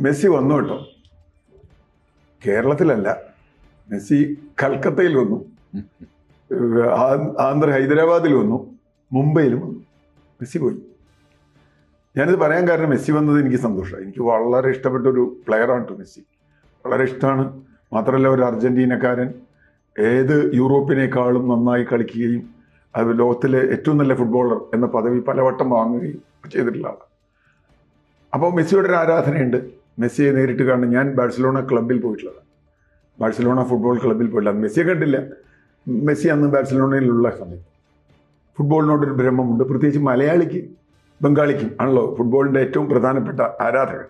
Messi വന്നു കേട്ടോ. കേരളത്തിലല്ല Messi കൽക്കത്തയിൽ വന്നു. ആന്ധ്ര ഹൈദരാബാദിൽ വന്നു. മുംബൈയിലും വന്നു. മെസ്സി പോയി. ഞാനിത് പറയാൻ കാരണം മെസ്സി വന്നത് എനിക്ക് സന്തോഷമായി. എനിക്ക് വളരെ ഇഷ്ടപ്പെട്ട ഒരു പ്ലെയറാണ് കേട്ടോ മെസ്സി. വളരെ ഇഷ്ടമാണ്. മാത്രമല്ല ഒരു അർജന്റീനക്കാരൻ ഏത് യൂറോപ്പിനേക്കാളും നന്നായി കളിക്കുകയും അത് ലോകത്തിലെ ഏറ്റവും നല്ല ഫുട്ബോളർ എന്ന പദവി പലവട്ടം വാങ്ങുകയും ചെയ്തിട്ടുള്ള ആളാണ്. അപ്പോൾ മെസ്സിയുടെ ഒരു ആരാധനയുണ്ട്. മെസ്സിയെ നേരിട്ട് കാണാൻ ഞാൻ ബാഴ്സലോണ ക്ലബിൽ പോയിട്ടുള്ളതാണ് ബാഴ്സലോണ ഫുട്ബോൾ ക്ലബിൽ പോയിട്ടില്ല മെസ്സിയെ കണ്ടില്ല. മെസ്സി അന്ന് ബാഴ്സലോണയിലുള്ള സമയത്ത്. ഫുട്ബോളിനോടൊരു ഭ്രമമുണ്ട്. പ്രത്യേകിച്ച് മലയാളിക്ക് ബംഗാളിക്കും ആണല്ലോ ഫുട്ബോളിന്റെ ഏറ്റവും പ്രധാനപ്പെട്ട ആരാധകർ.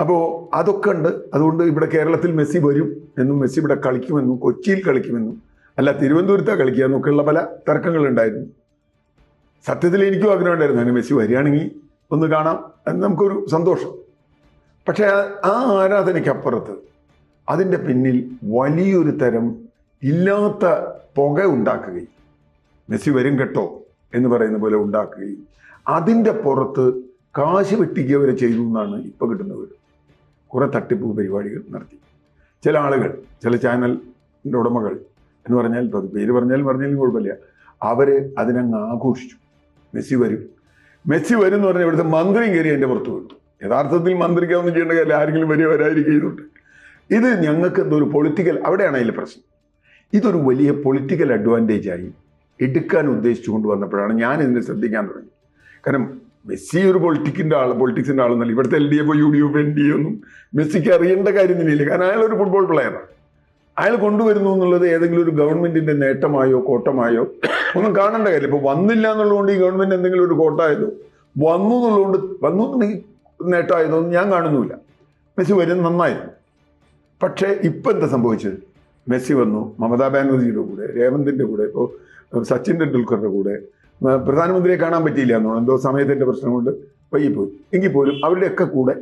അപ്പോൾ അതൊക്കെ ഉണ്ട്. അതുകൊണ്ട് ഇവിടെ കേരളത്തിൽ മെസ്സി വരും എന്നും മെസ്സി ഇവിടെ കളിക്കുമെന്നും കൊച്ചിയിൽ കളിക്കുമെന്നും അല്ല തിരുവനന്തപുരത്താണ് കളിക്കുക എന്നൊക്കെയുള്ള പല തർക്കങ്ങളുണ്ടായിരുന്നു. സത്യത്തിൽ എനിക്കും ആഗ്രഹം ഉണ്ടായിരുന്നു അങ്ങനെ മെസ്സി വരികയാണെങ്കിൽ ഒന്ന് കാണാം എന്ന് നമുക്കൊരു സന്തോഷം. പക്ഷേ ആ- ആരാധനയ്ക്കപ്പുറത്ത് അതിന്റെ പിന്നിൽ വലിയൊരു തരം ഇല്ലാത്ത പുക ഉണ്ടാക്കുകയും മെസ്സി വരും കേട്ടോ എന്ന് പറയുന്ന പോലെ ഉണ്ടാക്കുകയും അതിന്റെ പുറത്ത് കാശ് വെട്ടിക്കുക വരെ ചെയ്തു എന്നാണ് ഇപ്പോൾ കിട്ടുന്ന വിവരം കുറേ തട്ടിപ്പ് പരിപാടികൾ നടത്തി. ചില ആളുകൾ ചില ചാനലിന്റെ ഉടമകൾ എന്ന് പറഞ്ഞാൽ ഇപ്പോൾ പേര് പറഞ്ഞാലും പറഞ്ഞാലും കുഴപ്പമില്ല. അവർ അതിനങ്ങ് ആഘോഷിച്ചു. മെസ്സി വരും. മെസ്സി വരും എന്ന് പറഞ്ഞാൽ ഇവിടുത്തെ മന്ത്രിയും കയറി എന്റെ പുറത്ത് വീണു. യഥാർത്ഥത്തിൽ മന്ത്രിക്കൊന്നും ചെയ്യേണ്ട കാര്യം ആരെങ്കിലും വരിക വരാതിരിക്കുന്നുണ്ട് ഇത് ഞങ്ങൾക്ക് എന്തൊരു പൊളിറ്റിക്കൽ അവിടെയാണ് അതിൽ പ്രശ്നം. ഇതൊരു വലിയ പൊളിറ്റിക്കൽ അഡ്വാന്റേജ് ആയി എടുക്കാൻ ഉദ്ദേശിച്ചു കൊണ്ടുവന്നപ്പോഴാണ് ഞാൻ ഇതിനെ ശ്രദ്ധിക്കാൻ തുടങ്ങി. കാരണം മെസ്സി ഒരു പൊളിറ്റിക്കിന്റെ ആൾ പൊളിറ്റിക്സിന്റെ ആളൊന്നല്ല ഇവിടുത്തെ L D F U D F N D ഒന്നും മെസ്സിക്ക് അറിയേണ്ട കാര്യം തന്നെയില്ല കാരണം അയാൾ ഒരു ഫുട്ബോൾ പ്ലെയറാണ് അയാൾ കൊണ്ടുവരുന്നു എന്നുള്ളത് ഏതെങ്കിലും ഒരു ഗവൺമെന്റിന്റെ നേട്ടമായോ കോട്ടമായോ ഒന്നും കാണേണ്ട കാര്യം ഇപ്പൊ വന്നില്ല എന്നുള്ളതുകൊണ്ട് ഈ ഗവൺമെന്റ് എന്തെങ്കിലും ഒരു കോട്ടായതോ വന്നു എന്നുള്ളതുകൊണ്ട് വന്നു എന്നുണ്ടെങ്കിൽ നേട്ടമായതോ ഒന്നും ഞാൻ കാണുന്നുമില്ല. മെസ്സി വരും നന്നായിരുന്നു. പക്ഷേ ഇപ്പം എന്താ സംഭവിച്ചത്? മെസ്സി വന്നു മമതാ ബാനർജിയുടെ കൂടെ രേവന്തിന്റെ കൂടെ ഇപ്പോൾ സച്ചിൻ ടെണ്ടുൽക്കറുടെ കൂടെ പ്രധാനമന്ത്രിയെ കാണാൻ പറ്റിയില്ല എന്നോ എന്തോ സമയത്തിന്റെ പ്രശ്നം കൊണ്ട് വൈകിപ്പോയി. എങ്കിൽ പോലും അവരുടെയൊക്കെ കൂടെ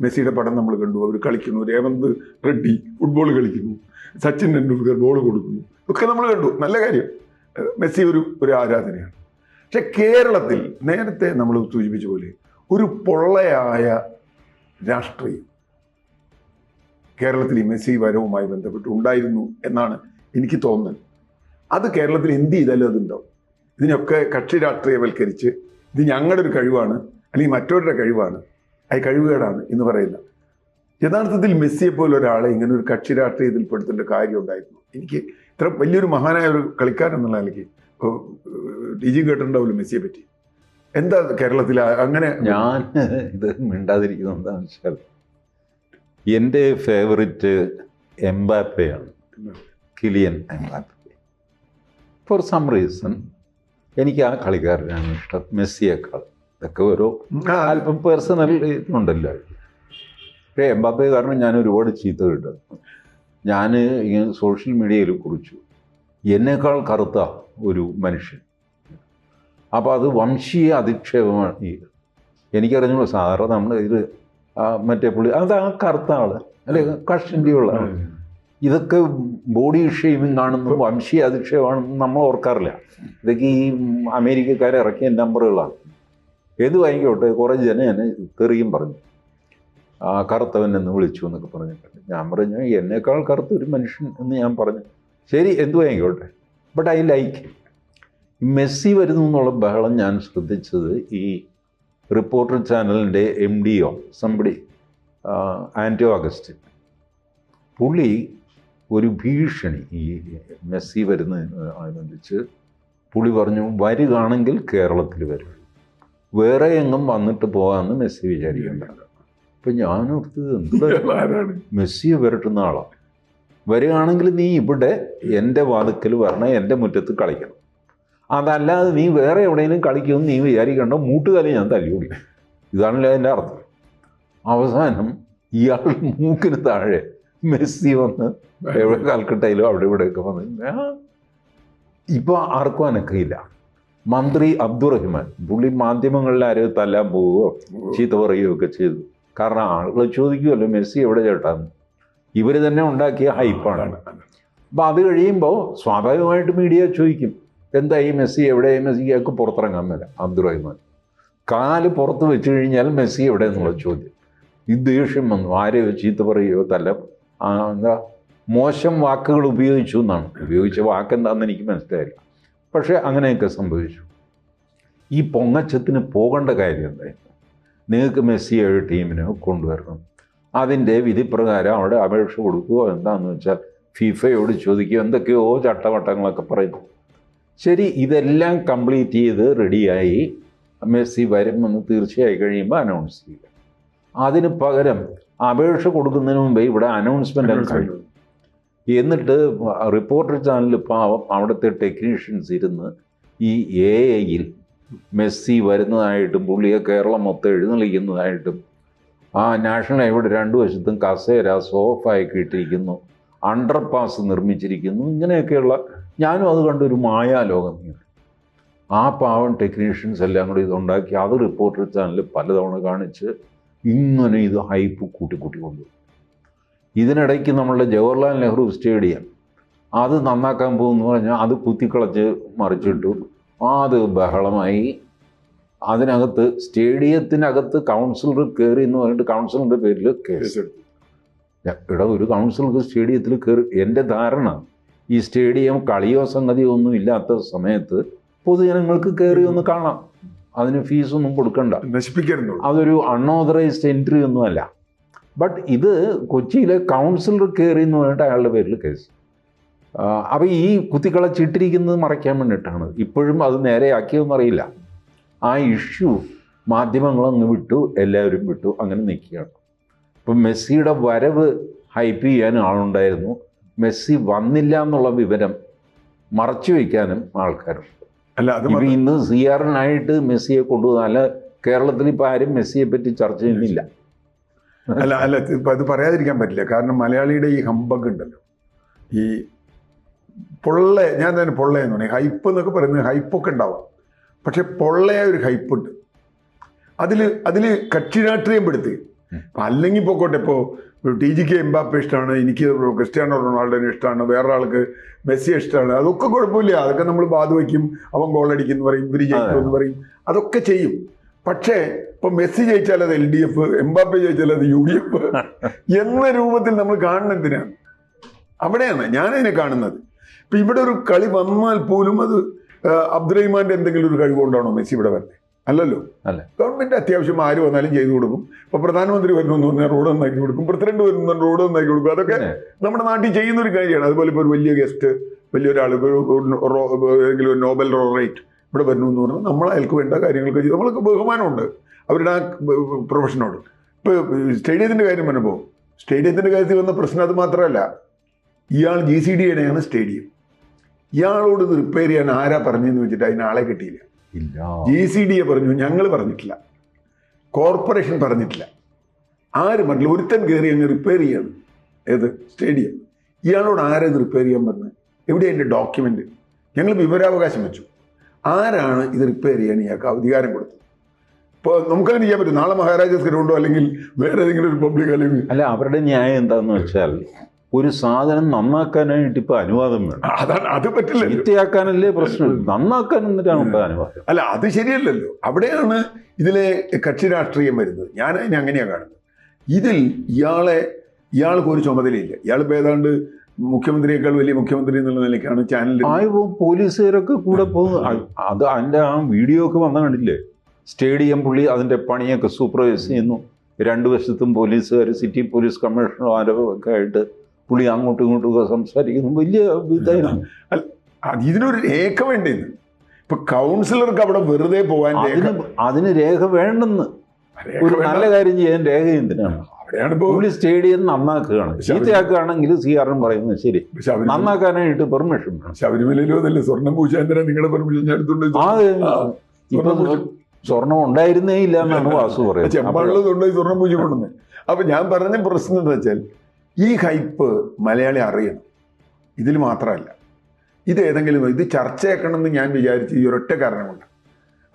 മെസ്സിയുടെ പടം നമ്മൾ കണ്ടു. അവർ കളിക്കുന്നു രേവന്ത് റെഡ്ഡി ഫുട്ബോൾ കളിക്കുന്നു സച്ചിൻ ടെണ്ടുൽക്കർ ബോൾ കൊടുക്കുന്നു ഒക്കെ നമ്മൾ കണ്ടു. നല്ല കാര്യം. മെസ്സി ഒരു ഒരു ആരാധനയാണ്. പക്ഷെ കേരളത്തിൽ നേരത്തെ നമ്മൾ സൂചിപ്പിച്ച പോലെ ഒരു പൊള്ളയായ രാഷ്ട്രീയം കേരളത്തിൽ ഈ മെസ്സി വരവുമായി ബന്ധപ്പെട്ട് ഉണ്ടായിരുന്നു എന്നാണ് എനിക്ക് തോന്നുന്നത് അത് കേരളത്തിൽ എന്ത് ചെയ്താലും അതുണ്ടാവും ഇതിനൊക്കെ കക്ഷി രാഷ്ട്രീയവൽക്കരിച്ച് ഇത് ഞങ്ങളുടെ ഒരു കഴിവാണ് അല്ലെങ്കിൽ മറ്റവരുടെ കഴിവാണ് അത് കഴിവുകേടാണ് എന്ന് പറയുന്ന. യഥാർത്ഥത്തിൽ മെസ്സിയെ പോലെ ഒരാളെ ഇങ്ങനെ ഒരു കക്ഷി രാഷ്ട്രീയത്തിൽ പെടുത്തേണ്ട കാര്യം ഉണ്ടായിരുന്നു. എനിക്ക് ഇത്ര വലിയൊരു മഹാനായ ഒരു കളിക്കാരൻ എന്നുള്ള നിലയ്ക്ക് ഡിജി കേട്ടിട്ടുണ്ടാവില്ല മെസ്സിയെ പറ്റി. എന്താ കേരളത്തിൽ അങ്ങനെ ഞാൻ ഇത് മിണ്ടാതിരിക്കുന്നത് എന്താണെന്ന് വെച്ചാൽ എന്റെ favourite എംബാപ്പയാണ്. Kylian Mbappe. For some reason എനിക്ക് ആ കളിക്കാരനാണ് ഇഷ്ടം. മെസ്സിയേക്കാൾ. ഇതൊക്കെ ഓരോ അല്പം പേഴ്സണൽ ഇതുണ്ടല്ലോ. പക്ഷേ എംബാപ്പെ കാരണം ഞാൻ ഒരുപാട് ചീത്ത കിട്ടും. ഞാൻ ഇങ്ങനെ സോഷ്യൽ മീഡിയയിൽ കുറിച്ചു. എന്നേക്കാൾ കറുത്ത ഒരു മനുഷ്യൻ. അപ്പോൾ അത് വംശീയ അധിക്ഷേപമാണ് ഈ എനിക്കറിഞ്ഞു സാറ് നമ്മുടെ ഇത് മറ്റേ പുള്ളി അത് ആ കറുത്ത ആൾ. അല്ലെ കഷ്ടിന്റെയുള്ള ഇതൊക്കെ ബോഡി ഷെയ്മിങ് ആണെന്നും വംശീയ അധിക്ഷേപമാണെന്നും നമ്മൾ ഓർക്കാറില്ല. ഇതൊക്കെ ഈ അമേരിക്കക്കാരെ ഇറക്കിയ നമ്പറുകളാണ് ഏത് വാങ്ങിക്കോട്ടെ കുറേ ജനം എന്നെ തെറിയും പറഞ്ഞു. ആ കറുത്തവൻ എന്ന് വിളിച്ചു എന്നൊക്കെ പറഞ്ഞിട്ടുണ്ട് ഞാൻ പറഞ്ഞു എന്നേക്കാൾ കറുത്ത ഒരു മനുഷ്യൻ എന്ന് ഞാൻ പറഞ്ഞു. ശരി എന്തു വാങ്ങിക്കോട്ടെ ബട്ട് ഐ ലൈക്ക് മെസ്സി വരുന്നു എന്നുള്ള ബഹളം ഞാൻ ശ്രദ്ധിച്ചത് ഈ റിപ്പോർട്ടർ ചാനലിന്റെ M D O somebody Anto Augustine. പുള്ളി ഒരു ഭീഷണി ഈ മെസ്സി വരുന്നതിനനുബന്ധിച്ച് പുള്ളി പറഞ്ഞു വരികയാണെങ്കിൽ കേരളത്തിൽ വരും. വേറെ എങ്ങും വന്നിട്ട് പോകാമെന്ന് മെസ്സി വിചാരിക്കേണ്ട അപ്പം ഞാൻ ഓർത്തത് എന്താ ആരാണ്? മെസ്സിയെ വരട്ടുന്ന ആളാണ് വരികയാണെങ്കിൽ നീ ഇവിടെ എന്റെ വാതുക്കൽ വരണം എന്റെ മുറ്റത്ത് കളിക്കണം. അതല്ലാതെ നീ വേറെ എവിടെയെങ്കിലും കളിക്കുമെന്ന് നീ വിചാരിക്കണ്ട. മൂട്ടുകാലി ഞാൻ തല്ലി ഓടിക്കും ഇതാണല്ലോ അതിന്റെ അർത്ഥം. അവസാനം ഇയാൾ മൂക്കിന് താഴെ മെസ്സി വന്ന് എവിടെ കൽക്കട്ടയിലോ അവിടെ ഇവിടെയൊക്കെ വന്ന് ഇപ്പോൾ ഇപ്പൊ ആർക്കും അനക്കയില്ല. മന്ത്രി അബ്ദുറഹിമാൻ പുള്ളി മാധ്യമങ്ങളിൽ ആരും തല്ലാൻ പോവുകയോ ചീത്ത പറയുകയോ ഒക്കെ ചെയ്തു. കാരണം ആളുകൾ ചോദിക്കുമല്ലോ മെസ്സി എവിടെ ചേട്ടാന്ന്. ഇവർ തന്നെ ഉണ്ടാക്കിയ ഹൈപ്പാണ് അപ്പം അത് കഴിയുമ്പോൾ സ്വാഭാവികമായിട്ട് മീഡിയ ചോദിക്കും. എന്താ ഈ മെസ്സി എവിടെ മെസ്സിയൊക്കെ പുറത്തിറങ്ങാൻ മേല. അബ്ദുറഹിമാൻ. കാൽ പുറത്ത് വെച്ച് കഴിഞ്ഞാൽ മെസ്സി എവിടെ എന്നുള്ള ചോദ്യം. ഈ ദേഷ്യം വന്നു. ആരെയോ ചീത്ത പറയുകയോ തല്ല എന്താ? മോശം വാക്കുകൾ ഉപയോഗിച്ചു എന്നാണ്. ഉപയോഗിച്ച വാക്കെന്താണെന്ന് എനിക്ക് മനസ്സിലായില്ല. പക്ഷേ അങ്ങനെയൊക്കെ സംഭവിച്ചു. ഈ പൊങ്ങച്ചത്തിന് പോകേണ്ട കാര്യം എന്തായിരുന്നു നിങ്ങൾക്ക് മെസ്സിയെ ഒരു ടീമിനെ കൊണ്ടുവരണം. അതിന്റെ വിധിപ്രകാരം അവിടെ അപേക്ഷ കൊടുക്കുകയോ എന്താണെന്ന് വെച്ചാൽ ഫിഫയോട് ചോദിക്കുകയോ എന്തൊക്കെയോ ചട്ടവട്ടങ്ങളൊക്കെ പറയുന്നു. ശരി ഇതെല്ലാം കംപ്ലീറ്റ് ചെയ്ത് റെഡിയായി മെസ്സി വരുമെന്ന് തീർച്ചയായി കഴിയുമ്പോൾ അനൗൺസ് ചെയ്യുക അതിന് പകരം അപേക്ഷ കൊടുക്കുന്നതിന് മുമ്പേ ഇവിടെ അനൗൺസ്മെന്റ് കഴിഞ്ഞു എന്നിട്ട് റിപ്പോർട്ടർ ചാനലിൽ പാവം അവിടുത്തെ ടെക്നീഷ്യൻസ് ഇരുന്ന് ഈ എ ഐയിൽ മെസ്സി വരുന്നതായിട്ടും പുള്ളിയെ കേരളം മൊത്തം എഴുന്നള്ളിക്കുന്നതായിട്ടും ആ നാഷണൽ ഹൈവേയുടെ രണ്ടു വശത്തും കസേര സോഫ് ഒക്കെ ഇട്ടിരിക്കുന്നു അണ്ടർ പാസ് നിർമ്മിച്ചിരിക്കുന്നു ഇങ്ങനെയൊക്കെയുള്ള ഞാനും അത് കണ്ടൊരു മായാലോകം ആ പാവം ടെക്നീഷ്യൻസ് എല്ലാം കൂടി ഇതുണ്ടാക്കി അത് റിപ്പോർട്ടർ ചാനൽ പലതവണ കാണിച്ച് ഇങ്ങനെ ഇത് ഹൈപ്പ് കൂട്ടി കൂട്ടി കൊണ്ടുപോകും ഇതിനിടയ്ക്ക് നമ്മളുടെ ജവഹർലാൽ നെഹ്റു സ്റ്റേഡിയം അത് നന്നാക്കാൻ പോകുമെന്ന് പറഞ്ഞാൽ അത് കുത്തിക്കളച്ച് മറിച്ചിട്ടു. അത് ബഹളമായി. അതിനകത്ത് സ്റ്റേഡിയത്തിനകത്ത് കൗൺസിലർ കയറി എന്ന് പറഞ്ഞിട്ട് കൗൺസിലറിന്റെ പേരിൽ കേസ് എടുത്തു ഇവിടെ ഒരു കൗൺസിലർക്ക് സ്റ്റേഡിയത്തിൽ കയറി എന്റെ ധാരണ ഈ സ്റ്റേഡിയം കളിയോ സംഗതിയോ ഒന്നും ഇല്ലാത്ത സമയത്ത് പൊതുജനങ്ങൾക്ക് കയറി ഒന്ന് കാണാം. അതിന് ഫീസൊന്നും കൊടുക്കണ്ട. നശിപ്പിക്കരുത് അതൊരു അൺഓതറൈസ്ഡ് എൻട്രി ഒന്നുമല്ല ബട്ട് ഇത് കൊച്ചിയിലെ കൗൺസിലർ കയറി എന്ന് പറഞ്ഞിട്ട് അയാളുടെ പേരിൽ കേസ് അപ്പോൾ ഈ കുത്തിക്കളച്ചിട്ടിരിക്കുന്നത് മറയ്ക്കാൻ വേണ്ടിയിട്ടാണ്. ഇപ്പോഴും അത് നേരെയാക്കിയതെന്നറിയില്ല ആ ഇഷ്യൂ മാധ്യമങ്ങളങ്ങ് വിട്ടു എല്ലാവരും വിട്ടു അങ്ങനെ നിൽക്കുകയാണ്. ഇപ്പം മെസ്സിയുടെ വരവ് ഹൈപ്പ് ചെയ്യാൻ ആളുണ്ടായിരുന്നു. മെസ്സി വന്നില്ല എന്നുള്ള വിവരം മറച്ചു വയ്ക്കാനും ആൾക്കാരുണ്ട്. അല്ല അത് ഇന്ന് സി ആറിനായിട്ട് മെസ്സിയെ കൊണ്ടുപോകുന്ന അല്ല കേരളത്തിൽ ഇപ്പം ആരും മെസ്സിയെ പറ്റി ചർച്ച ചെയ്യുന്നില്ല. അല്ല അല്ല ഇപ്പം അത് പറയാതിരിക്കാൻ പറ്റില്ല. കാരണം മലയാളിയുടെ ഈ ഹമ്പഗ് ഉണ്ടല്ലോ. ഈ പൊള്ള ഞാൻ തന്നെ പൊള്ള എന്ന് പറയും. ഹൈപ്പ് എന്നൊക്കെ പറയുന്നത് ഹൈപ്പൊക്കെ ഉണ്ടാവാം. പക്ഷെ പൊള്ളയായ ഒരു ഹൈപ്പ് ഉണ്ട് അതിൽ അതിൽ കക്ഷി രാഷ്ട്രീയം പെടുത്തി അല്ലെങ്കിൽ പോക്കോട്ടെ ഇപ്പോൾ ടി ജിക്ക് എംബാപ്പ ഇഷ്ടമാണ് എനിക്ക് ക്രിസ്ത്യാനോ റൊണാൾഡോനെ ഇഷ്ടമാണ് വേറെ ആൾക്ക് മെസ്സിയെ ഇഷ്ടമാണ്. അതൊക്കെ കുഴപ്പമില്ല. അതൊക്കെ നമ്മൾ ബാധ വയ്ക്കും അവൻ ഗോൾ അടിക്കുന്നു പറയും ഇവർ ജയിക്കും എന്ന് പറയും. അതൊക്കെ ചെയ്യും. പക്ഷേ ഇപ്പൊ മെസ്സി ജയിച്ചാൽ അത് എൽ ഡി എഫ് എംബാപ്പ ജയിച്ചാൽ അത് യു ഡി എഫ് എന്ന രൂപത്തിൽ നമ്മൾ കാണുന്നതിനാണ് എന്തിനാണ്? അവിടെയാണ് ഞാനതിനെ കാണുന്നത്. ഇപ്പൊ ഇവിടെ ഒരു കളി വന്നാൽ പോലും അത് അബ്ദുറഹിമാന്റെ എന്തെങ്കിലും ഒരു കഴിവുകൊണ്ടാണോ മെസ്സി ഇവിടെ വരുന്നത് അല്ലല്ലോ. അല്ല. ഗവൺമെന്റ് അത്യാവശ്യം ആര് വന്നാലും ചെയ്തു കൊടുക്കും. ഇപ്പൊ പ്രധാനമന്ത്രി വരുന്നു എന്ന് പറഞ്ഞാൽ റോഡ് നന്നാക്കി കൊടുക്കും. പ്രസിഡന്റ് വരുന്നു റോഡ് നന്നാക്കി കൊടുക്കും. അതൊക്കെ നമ്മുടെ നാട്ടിൽ ചെയ്യുന്ന ഒരു കാര്യമാണ്. അതുപോലെ ഇപ്പോൾ ഒരു വലിയ ഗസ്റ്റ് വലിയൊരാൾ ഏതെങ്കിലും നോബൽ റോറേറ്റ് ഇവിടെ വരുന്നു എന്ന് പറഞ്ഞാൽ നമ്മൾ അയാൾക്ക് വേണ്ട കാര്യങ്ങളൊക്കെ ചെയ്തു. നമ്മൾക്ക് ബഹുമാനമുണ്ട്. അവരുടെ ആ പ്രൊഫഷനോട്. ഇപ്പോൾ സ്റ്റേഡിയത്തിന്റെ കാര്യം വരുമ്പോൾ സ്റ്റേഡിയത്തിന്റെ കാര്യത്തിൽ വന്ന പ്രശ്നം അത് മാത്രമല്ല. ഇയാൾ ജി സി ഡി ഡിയുടെയാണ് സ്റ്റേഡിയം. ഇയാളോട് ഇത് റിപ്പയർ ചെയ്യാൻ ആരാ പറഞ്ഞെന്ന് വെച്ചിട്ട് അതിന് ആളെ കിട്ടിയില്ല. ജി സി ഡി എ പറഞ്ഞു ഞങ്ങൾ പറഞ്ഞിട്ടില്ല. കോർപ്പറേഷൻ പറഞ്ഞിട്ടില്ല. ആരും പറഞ്ഞില്ല? ഒരുത്തൻ കയറി അങ്ങ് റിപ്പയർ ചെയ്യാണ്. ഏത്? സ്റ്റേഡിയം ഇയാളോട് ആരെ ഇത് റിപ്പയർ ചെയ്യാൻ പറഞ്ഞത് എവിടെ എന്റെ ഡോക്യുമെന്റ് ഞങ്ങൾ വിവരാവകാശം വെച്ചു. ആരാണ് ഇത് റിപ്പയർ ചെയ്യാൻ ഇയാൾക്ക് അധികാരം കൊടുത്തത്? ഇപ്പോൾ നമുക്കങ്ങനെ ചെയ്യാൻ പറ്റും. നാളെ മഹാരാജാസ് ഗ്രൗണ്ടോ അല്ലെങ്കിൽ വേറെ ഏതെങ്കിലും ഒരു പബ്ലിക് അല്ലെങ്കിൽ അല്ല അവരുടെ ന്യായം എന്താണെന്ന് വെച്ചാൽ ഒരു സാധനം നന്നാക്കാനായിട്ട് ഇപ്പൊ അനുവാദം വേണം. അതാണ് അത് പറ്റില്ല. ചീത്തയാക്കാനല്ലേ പ്രശ്നം. നന്നാക്കാൻ എന്നിട്ടാണ് അനുവാദം? അല്ല അത് ശരിയല്ലല്ലോ. അവിടെയാണ് ഇതിലെ കക്ഷി രാഷ്ട്രീയം വരുന്നത്. ഞാൻ അതിനെ അങ്ങനെയാണ് കാണുന്നത്. ഇതിൽ ഇയാളെ ഇയാൾക്ക് ഒരു ചുമതലയില്ല. ഇയാൾ ഇപ്പൊ ഏതാണ്ട് മുഖ്യമന്ത്രിയേക്കാൾ വലിയ മുഖ്യമന്ത്രി എന്നുള്ള നിലയ്ക്കാണ് ചാനലിൽ ആയപ്പോ പോലീസുകാരൊക്കെ കൂടെ പോകുന്നു അത് അതിന്റെ ആ വീഡിയോ ഒക്കെ വന്ന കണ്ടില്ലേ? സ്റ്റേഡിയം പുള്ളി അതിന്റെ പണിയൊക്കെ സൂപ്പർവൈസ് ചെയ്യുന്നു. രണ്ടു വശത്തും പോലീസുകാർ സിറ്റി പോലീസ് കമ്മീഷണർമാരും ഒക്കെ ആയിട്ട് പുള്ളി അങ്ങോട്ടും ഇങ്ങോട്ടും ഒക്കെ സംസാരിക്കുന്നു. വലിയ ഇതായിരുന്നു. ഇതിനൊരു രേഖ വേണ്ടേന്ന്. ഇപ്പൊ കൗൺസിലർക്ക് അവിടെ വെറുതെ പോകാൻ അതിന് അതിന് രേഖ വേണ്ടെന്ന്. ഒരു നല്ല കാര്യം ചെയ്യാൻ രേഖ എന്തിനാണ് പുള്ളി സ്റ്റേഡിയം നന്നാക്കുകയാണ്. ചീത്തയാക്കുകയാണെങ്കിൽ സി ആർ എം പറയുന്നത് ശരി. നന്നാക്കാനായിട്ട് പെർമിഷൻ വേണം. ശബരിമലയിലോ അതല്ലേ സ്വർണം പൂശാന്തര നിങ്ങളുടെ പെർമിഷൻ എടുത്തുകൊണ്ട് ആ സ്വർണം ഉണ്ടായിരുന്നേ ഇല്ല എന്നാണ് വാസു പറയുന്നത്. സ്വർണം പൂജ അപ്പൊ ഞാൻ പറഞ്ഞ പ്രശ്നം എന്താ വെച്ചാൽ ഈ ഹൈപ്പ് മലയാളി അറിയണം. ഇതിൽ മാത്രമല്ല. ഇത് ഏതെങ്കിലും ഇത് ചർച്ചയാക്കണമെന്ന് ഞാൻ വിചാരിച്ച് ഈ ഒരൊറ്റ കാരണമുണ്ട്.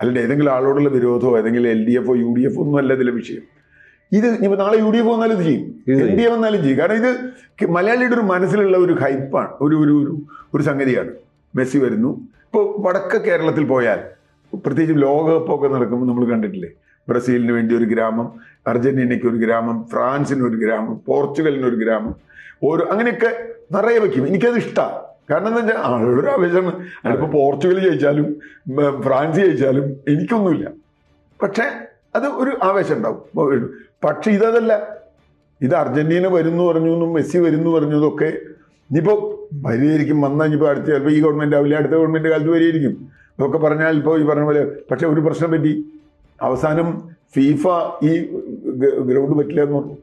അല്ലെങ്കിൽ അല്ലാണ്ട് ഏതെങ്കിലും ആളോടുള്ള വിരോധമോ ഏതെങ്കിലും എൽ ഡി എഫോ യു ഡി എഫോ ഒന്നും അല്ല ഇതിലെ വിഷയം. ഇത് ഇനിയിപ്പോൾ നാളെ യു ഡി എഫ് വന്നാലും ഇത് ചെയ്യും. എൽ ഡി എഫ് വന്നാലും ചെയ്യും. കാരണം ഇത് മലയാളിയുടെ ഒരു മനസ്സിലുള്ള ഒരു ഹൈപ്പാണ്. ഒരു ഒരു ഒരു ഒരു സംഗതിയാണ്. മെസ്സി വരുന്നു. ഇപ്പോൾ വടക്ക കേരളത്തിൽ പോയാൽ പ്രത്യേകിച്ച് ലോകകപ്പൊക്കെ നടക്കുമ്പോൾ നമ്മൾ കണ്ടിട്ടില്ലേ? ബ്രസീലിന് വേണ്ടി ഒരു ഗ്രാമം അർജന്റീനയ്ക്ക് ഒരു ഗ്രാമം ഫ്രാൻസിന് ഒരു ഗ്രാമം പോർച്ചുഗലിന് ഒരു ഗ്രാമം ഓരോ അങ്ങനെയൊക്കെ നിറയെ വെക്കും. എനിക്കത് ഇഷ്ടമാണ് കാരണം എന്താ വെച്ചാൽ ആളുകളൊരു ആവേശമാണ് അതിപ്പോൾ പോർച്ചുഗൽ ജയിച്ചാലും ഫ്രാൻസ് ജയിച്ചാലും എനിക്കൊന്നുമില്ല. പക്ഷേ അത് ഒരു ആവേശം ഉണ്ടാവും. പക്ഷെ ഇതല്ല ഇത് അർജന്റീന വരുന്നു പറഞ്ഞു എന്നും മെസ്സി വരുന്നു പറഞ്ഞതൊക്കെ ഇനിയിപ്പോൾ വരികയായിരിക്കും വന്നാൽ ഇനിയിപ്പോൾ അടുത്ത ചിലപ്പോൾ ഈ ഗവൺമെന്റ് ആവില്ല അടുത്ത ഗവൺമെന്റ് കാലത്ത് വരികയായിരിക്കും. ഇതൊക്കെ പറഞ്ഞാൽ ഇപ്പോൾ ഈ പറഞ്ഞ പോലെ പക്ഷെ ഒരു പ്രശ്നം പറ്റി. അവസാനം ഫീഫ ഈ ഗ്രൗണ്ട് പറ്റില്ല എന്ന് പറഞ്ഞു.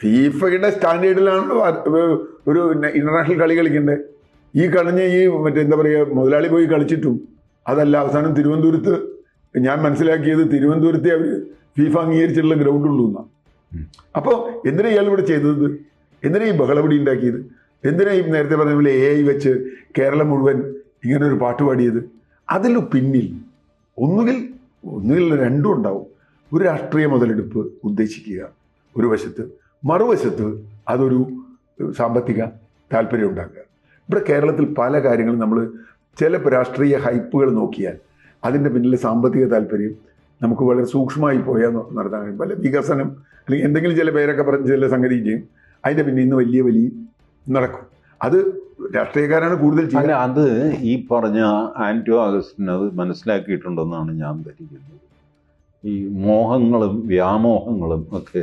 ഫീഫയുടെ സ്റ്റാൻഡേർഡിലാണ് ഒരു ഇന്റർനാഷണൽ കളി കളിക്കേണ്ടത് ഈ കളഞ്ഞ് ഈ മറ്റേ എന്താ പറയുക മുതലാളി പോയി കളിച്ചിട്ടും അതല്ല അവസാനം തിരുവനന്തപുരത്ത് ഞാൻ മനസ്സിലാക്കിയത് തിരുവനന്തപുരത്തെ അവർ ഫീഫ അംഗീകരിച്ചിട്ടുള്ള ഗ്രൗണ്ട് ഉള്ളൂ എന്നാണ് അപ്പോൾ എന്തിനാ ഇയാൾ ഇവിടെ ചെയ്തത്? എന്തിനാ ഈ ബഹളപടി ഉണ്ടാക്കിയത്? എന്തിനാ ഈ നേരത്തെ പറഞ്ഞ പോലെ എ ഐ വെച്ച് കേരളം മുഴുവൻ ഇങ്ങനെ ഒരു പാട്ട് പാടിയത്? അതിൽ പിന്നിൽ ഒന്നുകിൽ ഒന്നുകിൽ രണ്ടും ഉണ്ടാവും. ഒരു രാഷ്ട്രീയ മുതലെടുപ്പ് ഉദ്ദേശിക്കുക ഒരു വശത്ത് മറുവശത്ത് അതൊരു സാമ്പത്തിക താല്പര്യം ഉണ്ടാക്കുക. ഇവിടെ കേരളത്തിൽ പല കാര്യങ്ങളും നമ്മൾ ചില രാഷ്ട്രീയ ഹൈപ്പുകൾ നോക്കിയാൽ അതിന്റെ പിന്നിലെ സാമ്പത്തിക താല്പര്യം നമുക്ക് വളരെ സൂക്ഷ്മമായി പോയാൽ നടത്താൻ കഴിയും. പല വികസനം അല്ലെങ്കിൽ എന്തെങ്കിലും ചില പേരൊക്കെ പറഞ്ഞ് ചില സംഗതി ചെയ്യും. അതിന്റെ പിന്നിൽ നിന്ന് വലിയ വലിയ നടക്കും. അത് രാഷ്ട്രീയക്കാരാണ് കൂടുതൽ അത് ഈ പറഞ്ഞ ആന്റോ അഗസ്റ്റിൻ അത് മനസ്സിലാക്കിയിട്ടുണ്ടെന്നാണ് ഞാൻ ധരിക്കുന്നത്. ഈ മോഹങ്ങളും വ്യാമോഹങ്ങളും ഒക്കെ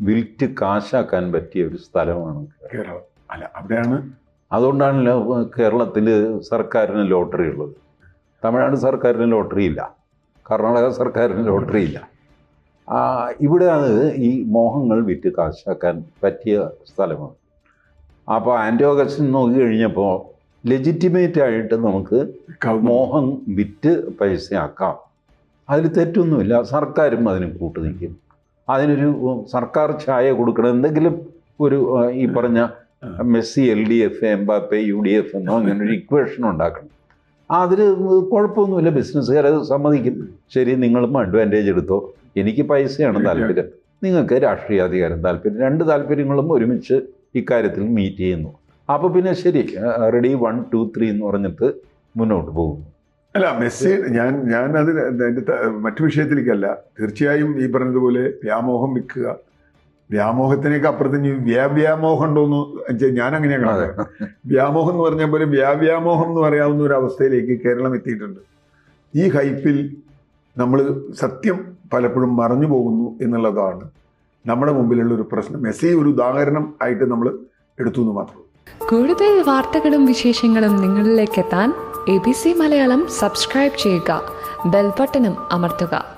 വിൽറ്റ് കാശാക്കാൻ പറ്റിയ ഒരു സ്ഥലമാണ് കേരളം. അല്ല അവിടെയാണ് അതുകൊണ്ടാണല്ലോ കേരളത്തിൽ സർക്കാരിന് ലോട്ടറി ഉള്ളത്. തമിഴ്നാട് സർക്കാരിന് ലോട്ടറി ഇല്ല. കർണാടക സർക്കാരിന് ലോട്ടറി ഇല്ല. ഇവിടെ അത് ഈ മോഹങ്ങൾ വിറ്റ് കാശാക്കാൻ പറ്റിയ സ്ഥലമാണ്. അപ്പോൾ ആന്റോഗസിൻ നോക്കിക്കഴിഞ്ഞപ്പോൾ നോക്കി കഴിഞ്ഞപ്പോൾ ലെജിറ്റിമേറ്റ് ആയിട്ട് നമുക്ക് മോഹം വിറ്റ് പൈസയാക്കാം. അതിൽ തെറ്റൊന്നുമില്ല. സർക്കാരും അതിന് കൂട്ടു നിൽക്കും. അതിനൊരു സർക്കാർ ഛായ കൊടുക്കണം. എന്തെങ്കിലും ഒരു ഈ പറഞ്ഞ Messi L D F Mbappe U D F എന്നോ അങ്ങനെ ഒരു ഇക്വേഷൻ ഉണ്ടാക്കണം. അതിൽ കുഴപ്പമൊന്നുമില്ല. ബിസിനസ്സുകാരത് സമ്മതിക്കും. ശരി നിങ്ങളും അഡ്വാന്റേജ് എടുത്തോ. എനിക്ക് പൈസയാണ് താല്പര്യം. നിങ്ങൾക്ക് രാഷ്ട്രീയാധികാരം താല്പര്യം. രണ്ട് താല്പര്യങ്ങളും ഒരുമിച്ച് ഇക്കാര്യത്തിൽ മീറ്റ് ചെയ്യുന്നു. അപ്പോൾ പിന്നെ ശരി റെഡി വൺ ടു ത്രീ എന്ന് പറഞ്ഞിട്ട് മുന്നോട്ട് പോകുന്നു. അല്ല മെസ്സി ഞാൻ ഞാൻ അത് മറ്റു വിഷയത്തിലേക്കല്ല. തീർച്ചയായും ഈ പറഞ്ഞതുപോലെ വ്യാമോഹം വിൽക്കുക വ്യാമോഹത്തിനേക്ക് അപ്പുറത്ത് ഇനി വ്യാവ്യാമോഹം ഉണ്ടോന്ന് ഞാൻ അങ്ങനെയാണ്. കാണുന്നത് വ്യാമോഹം എന്ന് പറഞ്ഞ പോലെ വ്യാവ്യാമോഹം എന്ന് പറയാവുന്ന ഒരു അവസ്ഥയിലേക്ക് കേരളം എത്തിയിട്ടുണ്ട്. ഈ ഹൈപ്പിൽ നമ്മൾ സത്യം പലപ്പോഴും മറഞ്ഞു പോകുന്നു എന്നുള്ളതാണ്. നമ്മുടെ മുമ്പിലുള്ള ഒരു പ്രശ്നം. മെസ്സി ഒരു ഉദാഹരണം ആയിട്ട് നമ്മൾ എടുത്തു എന്ന് മാത്രം കൂടുതൽ വാർത്തകളും വിശേഷങ്ങളും നിങ്ങളിലേക്ക് എത്താൻ A B C Malayalam subscribe ചെയ്യുക. ബെൽബട്ടനും അമർത്തുക.